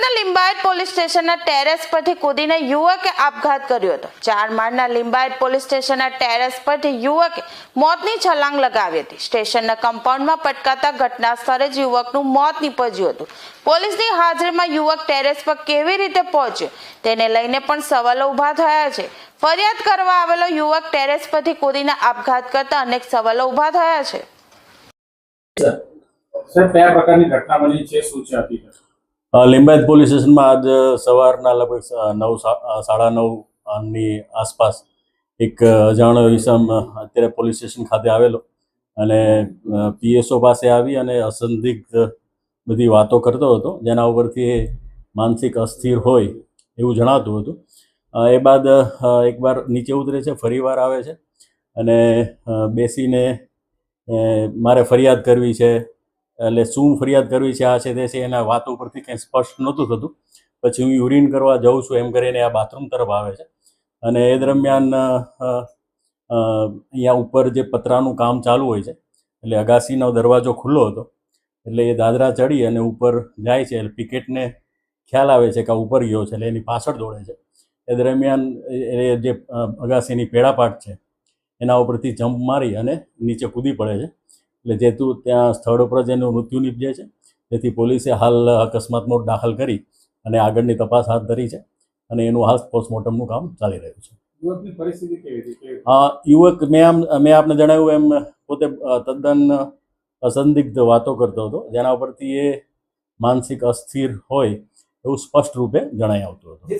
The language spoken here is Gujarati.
લિંબાયત પોલીસ સ્ટેશનના ટેરેસ પરથી કૂદીને યુવકે આપઘાત કર્યો હતો. ચાર માળના લિંબાયત પોલીસ સ્ટેશનના ટેરેસ પરથી યુવકે મોતની છલાંગ લગાવી હતી. સ્ટેશનના કમ્પાઉન્ડમાં પટકાતા ઘટના સ્થળે જ યુવકનું મોત નીપજ્યું હતું. પોલીસની હાજરીમાં યુવક ટેરેસ પર કેવી રીતે પહોંચ્યો તેને લઈને પણ સવાલો ઊભા થયા છે. ફરિયાદ કરવા આવેલો યુવક ટેરેસ પરથી કૂદીને આપઘાત કરતા અનેક સવાલો ઊભા થયા છે. સર, કયા પ્રકારની ઘટના બની છે? શું છે હકીકત લિંબાયત પોલીસ સ્ટેશનમાં આજ સવારના લગભગ નવ સાડા નવની આસપાસ એક અજાણ્યો ઇસમ અત્યારે પોલીસ સ્ટેશન ખાતે આવેલો અને પીએસઓ પાસે આવી અને અસંદિગ્ધ બધી વાતો કરતો હતો. જેના ઉપરથી એ માનસિક અસ્થિર હોય એવું જણાતું હતું. એ બાદ એકવાર નીચે ઉતરે છે ફરીવાર આવે છે અને બેસીને મારે ફરિયાદ કરવી છે એટલે શું ફરિયાદ કરવી છે, આ છે, તે છે, એના વાતો ઉપરથી કંઈ સ્પષ્ટ નહોતું થતું. પછી હું યુરિન કરવા જાઉં છું, એમ કરીને આ બાથરૂમ તરફ આવે છે. અને એ દરમિયાન અહીંયા ઉપર જે પતરાનું કામ ચાલુ હોય છે, એટલે અગાસીનો દરવાજો ખુલ્લો હતો, એટલે એ દાદરા ચડી અને ઉપર જાય છે, એટલે પિકેટને ખ્યાલ આવે છે કે આ ઉપર ગયો છે, એટલે એની પાછળ દોડે છે. એ દરમિયાન એ જે અગાસીની પેડાપાટ છે, એના ઉપરથી જમ્પ મારી અને નીચે કૂદી પડે છે. એટલે જેતું ત્યાં સ્થળ ઉપર જ એનું મૃત્યુ નીપજે છે. તેથી પોલીસે હાલ અકસ્માત મોટ દાખલ કરી અને આગળની તપાસ હાથ ધરી છે અને એનું હાલ પોસ્ટમોર્ટમનું કામ ચાલી રહ્યું છે. યુવકની પરિસ્થિતિ કેવી હતી? આ યુવક મેં આમ મેં આપને જણાવ્યું એમ પોતે તદ્દન અસંદિગ્ધ વાતો કરતો હતો. જેના ઉપરથી એ માનસિક અસ્થિર હોય એવું સ્પષ્ટ રૂપે જણાઈ આવતું હતું.